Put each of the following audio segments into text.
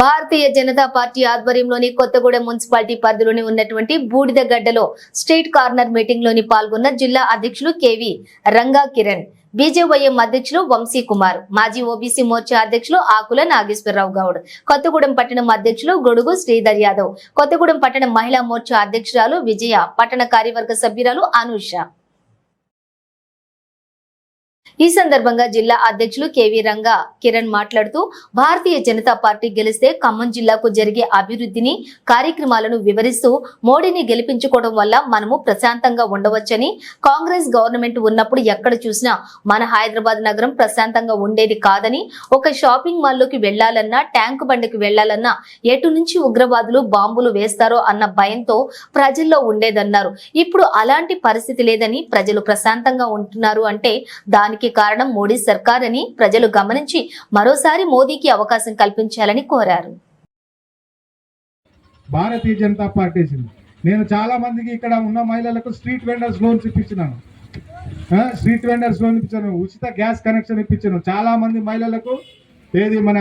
Bharatiya Janata party ఆధ్వర్యంలోని Kothagudem municipality పరిధిలోని ఉన్నటువంటి బూడిదగడ్డలో స్ట్రీట్ కార్నర్ మీటింగ్లోని పాల్గొన్న జిల్లా అధ్యక్షులు కేవి రంగా కిరణ్ బీజేవైఎం అధ్యక్షులు వంశీ కుమార్ మాజీ ఓబీసీ మోర్చా అధ్యక్షులు ఆకుల నాగేశ్వరరావు గౌడ్ కొత్తగూడెం పట్టణం అధ్యక్షులు గొడుగు శ్రీధర్ యాదవ్ కొత్తగూడెం పట్టణ మహిళా మోర్చా అధ్యక్షురాలు విజయ పట్టణ కార్యవర్గ సభ్యురాలు అనూష. ఈ సందర్భంగా జిల్లా అధ్యక్షులు కేవీ రంగా కిరణ్ మాట్లాడుతూ భారతీయ జనతా పార్టీ గెలిస్తే ఖమ్మం జిల్లాకు జరిగే అభివృద్ధిని కార్యక్రమాలను వివరిస్తూ మోడీని గెలిపించుకోవడం వల్ల మనము ప్రశాంతంగా ఉండవచ్చని కాంగ్రెస్ గవర్నమెంట్ ఉన్నప్పుడు ఎక్కడ చూసినా మన హైదరాబాద్ నగరం ప్రశాంతంగా ఉండేది కాదని ఒక షాపింగ్ మాల్లోకి వెళ్ళాలన్నా ట్యాంక్ బండికి వెళ్ళాలన్నా ఎటు నుంచి ఉగ్రవాదులు బాంబులు వేస్తారో అన్న భయంతో ప్రజల్లో ఉండేదన్నారు. ఇప్పుడు అలాంటి పరిస్థితి లేదని ప్రజలు ప్రశాంతంగా ఉంటున్నారు అంటే దానికి కారణం మోడీ సర్కార్ అని ప్రజలు గమనించి మరోసారి మోదీకి అవకాశం కల్పించాలని కోరారు. భారతీయ జనతా పార్టీ నేను చాలా మందికి ఇక్కడ ఉన్న మహిళలకు స్ట్రీట్ వెండర్స్ లోన్స్ ఇప్పించినాను. స్ట్రీట్ వెండర్స్ లోన్ ఇప్పించాను. ఉచిత గ్యాస్ కనెక్షన్ ఇప్పించాను. చాలా మంది మహిళలకు ఏది మన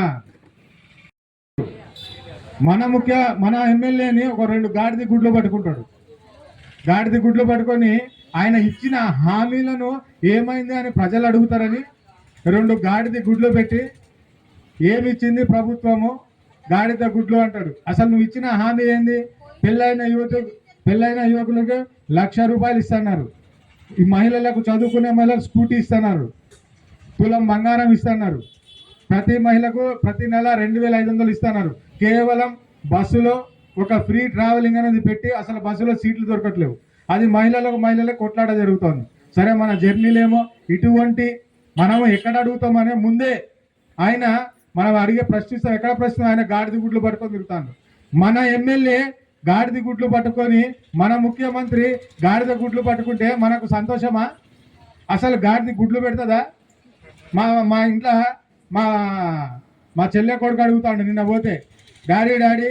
మన ముఖ్య మన ఎమ్మెల్యేని ఒక రెండు గాడిది గుడ్లు పట్టుకుంటాడు. గాడిది గుడ్లు పట్టుకొని ఆయన ఇచ్చిన హామీలను ఏమైంది అని ప్రజలు అడుగుతారని రెండు గాడిద గుడ్లు పెట్టి ఏమి ఇచ్చింది ప్రభుత్వము? గాడిద గుడ్లు అంటాడు. అసలు నువ్వు ఇచ్చిన హామీ ఏంది? పెళ్ళైన యువత పెళ్ళైన యువకులకు లక్ష రూపాయలు ఇస్తున్నారు. ఈ మహిళలకు చదువుకునే మహిళలు స్కూటీ ఇస్తున్నారు. తులం బంగారం ఇస్తున్నారు. ప్రతి మహిళకు ప్రతి నెల రెండు వేల ఐదు వందలు ఇస్తున్నారు. కేవలం బస్సులో ఒక ఫ్రీ ట్రావెలింగ్ అనేది పెట్టి అసలు బస్సులో సీట్లు దొరకట్లేవు. అది మహిళలకు మహిళలే కొట్లాట జరుగుతోంది. సరే మన జర్నీలేమో ఇటువంటి మనము ఎక్కడ అడుగుతామనే ముందే ఆయన మనం అడిగే ప్రశ్నిస్తాం. ఎక్కడ ప్రశ్న ఆయన గాడిది గుడ్లు పట్టుకొని తిరుగుతాను మన ఎమ్మెల్యే గాడిది గుడ్లు పట్టుకొని మన ముఖ్యమంత్రి గాడిద గుడ్లు పట్టుకుంటే మనకు సంతోషమా? అసలు గాడిద గుడ్లు పెడుతుందా? మా మా ఇంట్లో మా మా చెల్లె కొడుకు అడుగుతాడు నిన్న పోతే. డాడీ డాడీ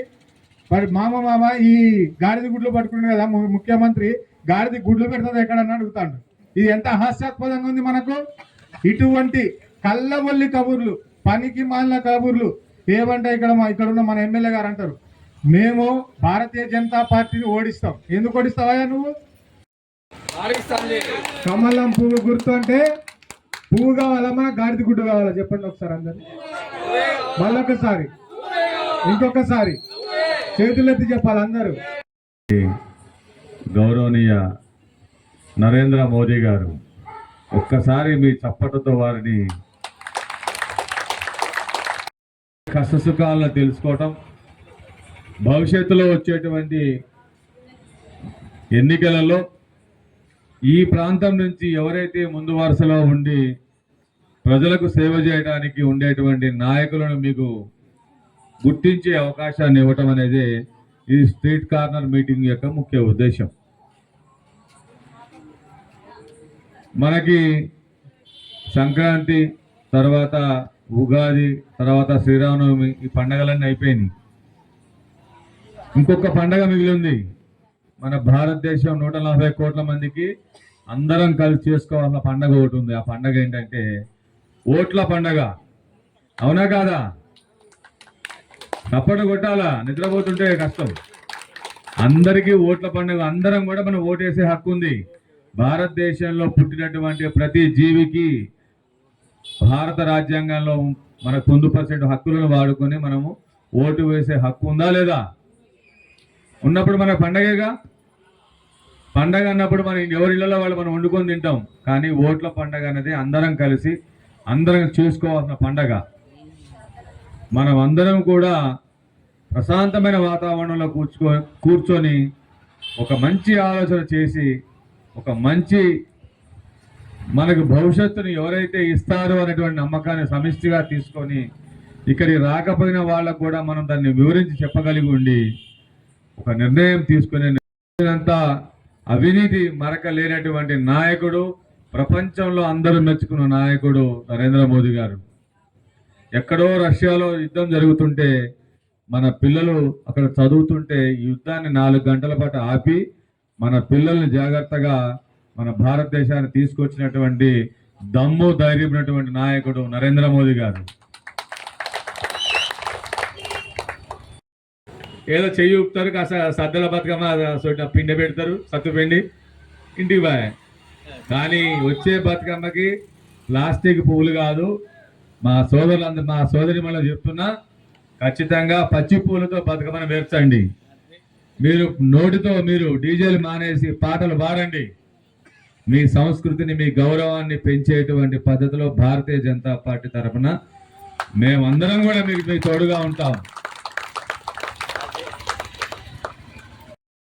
మరి మామ మామ ఈ గాడిద గుడ్లు పట్టుకున్నాడు కదా ముఖ్యమంత్రి. గాడిద గుడ్లు పెడుతుంది ఎక్కడన్నా అడుగుతాడు. ఇది ఎంత హాస్యాస్పదంగా ఉంది మనకు? ఇటువంటి కళ్ళబొల్లి కబుర్లు పనికి మాలిన కబుర్లు ఏమంటే ఇక్కడ మా ఇక్కడ ఉన్న మన ఎమ్మెల్యే గారు అంటారు. మేము భారతీయ జనతా పార్టీని ఓడిస్తాం. ఎందుకు ఓడిస్తావా నువ్వు? కమలం పువ్వు గుర్తు అంటే పువ్వు కావాలా మన గాడిద గుడ్డు కావాలా? చెప్పండి ఒకసారి అందరు మళ్ళొకసారి ఇంకొకసారి. చేతులెత్తి చెప్పాలి అందరూ. గౌరవనీయ నరేంద్ర మోదీ గారు ఒక్కసారి మీ చప్పటతో వారిని కష్టసుఖాలను తెలుసుకోవటం భవిష్యత్తులో వచ్చేటువంటి ఎన్నికలలో ఈ ప్రాంతం నుంచి ఎవరైతే ముందు వరుసలో ఉండి ప్రజలకు సేవ చేయడానికి ఉండేటువంటి నాయకులను మీకు గుర్తించే అవకాశాన్ని ఇవ్వటం అనేది ఈ స్ట్రీట్ కార్నర్ మీటింగ్ యొక్క ముఖ్య ఉద్దేశం. మనకి సంక్రాంతి తర్వాత ఉగాది తర్వాత శ్రీరామనవమి ఈ పండగలన్నీ అయిపోయినాయి. ఇంకొక పండగ మిగిలింది. మన భారతదేశం నూట నలభై కోట్ల మందికి అందరం కలిసి చేసుకోవాల్సిన పండగ ఒకటి ఉంది. ఆ పండగ ఏంటంటే ఓట్ల పండగ. అవునా కాదా? తప్పట కొట్టాలా? నిద్రపోతుంటే కష్టం. అందరికీ ఓట్ల పండుగ. అందరం కూడా మనం ఓటేసే హక్కు ఉంది. భారతదేశంలో పుట్టినటువంటి ప్రతి జీవికి భారత రాజ్యాంగంలో మనకు పొందుపరిచిన హక్కులను వాడుకొని మనము ఓటు వేసే హక్కు ఉందా లేదా? ఉన్నప్పుడు మన పండగగా? పండగ అన్నప్పుడు మన ఎవరిళ్ళలో వాళ్ళు మనం వండుకొని తింటాం. కానీ ఓట్ల పండగ అనేది అందరం కలిసి అందరం చూసుకోవాల్సిన పండగ. మనం అందరం కూడా ప్రశాంతమైన వాతావరణంలో కూర్చో కూర్చొని ఒక మంచి ఆలోచన చేసి ఒక మంచి మనకు భవిష్యత్తుని ఎవరైతే ఇస్తారో అనేటువంటి నమ్మకాన్ని సమిష్టిగా తీసుకొని ఇక్కడికి రాకపోయిన వాళ్ళకు కూడా మనం దాన్ని వివరించి చెప్పగలిగి ఉండి ఒక నిర్ణయం తీసుకునే అంతా అవినీతి మరక లేనటువంటి నాయకుడు ప్రపంచంలో అందరూ మెచ్చుకున్న నాయకుడు నరేంద్ర మోదీ గారు. ఎక్కడో రష్యాలో యుద్ధం జరుగుతుంటే మన పిల్లలు అక్కడ చదువుతుంటే ఈ యుద్ధాన్ని నాలుగు గంటల పాటు ఆపి మన పిల్లల్ని జాగ్రత్తగా మన భారతదేశాన్ని తీసుకొచ్చినటువంటి దమ్ము ధైర్యమైనటువంటి నాయకుడు నరేంద్ర మోదీ గారు. ఏదో చెయ్యి ఊపుతారు కాస్త సద్దల బతుకమ్మ పిండి పెడతారు సత్తు పిండి. ఇంటికి బాయ్ కానీ వచ్చే బతుకమ్మకి ప్లాస్టిక్ పువ్వులు కాదు. మా సోదరులందరూ మా సోదరి మళ్ళీ చెప్తున్నా ఖచ్చితంగా పచ్చి పూలతో బతుకమ్మను పేర్చండి. మీరు నోటితో మీరు డీజేలు మానేసి పాటలు పాడండి. మీ సంస్కృతిని మీ గౌరవాన్ని పెంచేటువంటి పద్ధతిలో భారతీయ జనతా పార్టీ తరఫున మేమందరం కూడా మీకు మీ తోడుగా ఉంటాం.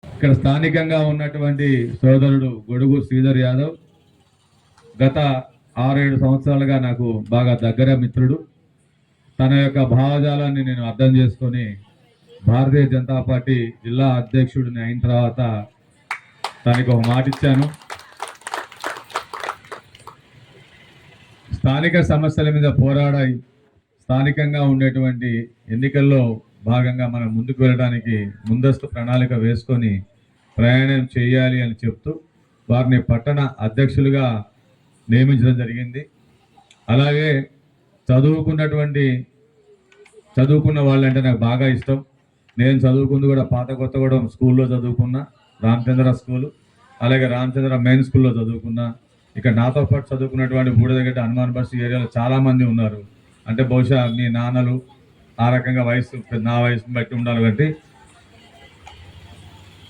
ఇక్కడ స్థానికంగా ఉన్నటువంటి సోదరుడు గొడుగు శ్రీధర్ యాదవ్ గత ఆరేడు సంవత్సరాలుగా నాకు బాగా దగ్గర మిత్రుడు. తన యొక్క భావజాలాన్ని నేను అర్థం చేసుకొని భారతీయ జనతా పార్టీ జిల్లా అధ్యక్షుడిని అయిన తర్వాత తనకు ఒక మాట ఇచ్చాను. స్థానిక సమస్యల మీద పోరాడాయి స్థానికంగా ఉండేటువంటి ఎన్నికల్లో భాగంగా మనం ముందుకు వెళ్ళడానికి ముందస్తు ప్రణాళిక వేసుకొని ప్రయాణం చేయాలి అని చెప్తూ వారిని పట్టణ అధ్యక్షులుగా నియమించడం జరిగింది. అలాగే చదువుకున్నటువంటి చదువుకున్న వాళ్ళంటే నాకు బాగా ఇష్టం. నేను చదువుకుంది కూడా పాత కొత్తగూడెం స్కూల్లో చదువుకున్నా రామచంద్ర స్కూల్ అలాగే రామచంద్ర మెయిన్ స్కూల్లో చదువుకున్నా. ఇక్కడ నాతో పాటు చదువుకున్నటువంటి బూడిదగడ్డ హనుమాన్ బస్ ఏరియాలో చాలామంది ఉన్నారు. అంటే బహుశా మీ నాన్నలు ఆ రకంగా వయసు నా వయసును బట్టి ఉండాలి కాబట్టి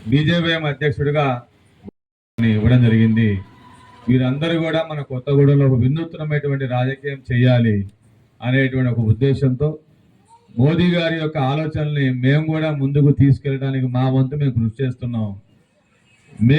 బీజేపీఎం అధ్యక్షుడిగా ఇవ్వడం జరిగింది. వీరందరూ కూడా మన కొత్తగూడెంలో ఒక వినూత్నమైనటువంటి రాజకీయం చేయాలి అనేటువంటి ఒక ఉద్దేశంతో మోదీ గారి యొక్క ఆలోచనల్ని మేము కూడా ముందుకు తీసుకెళ్ళడానికి మా వంతు మేము కృషి చేస్తున్నాం. మేము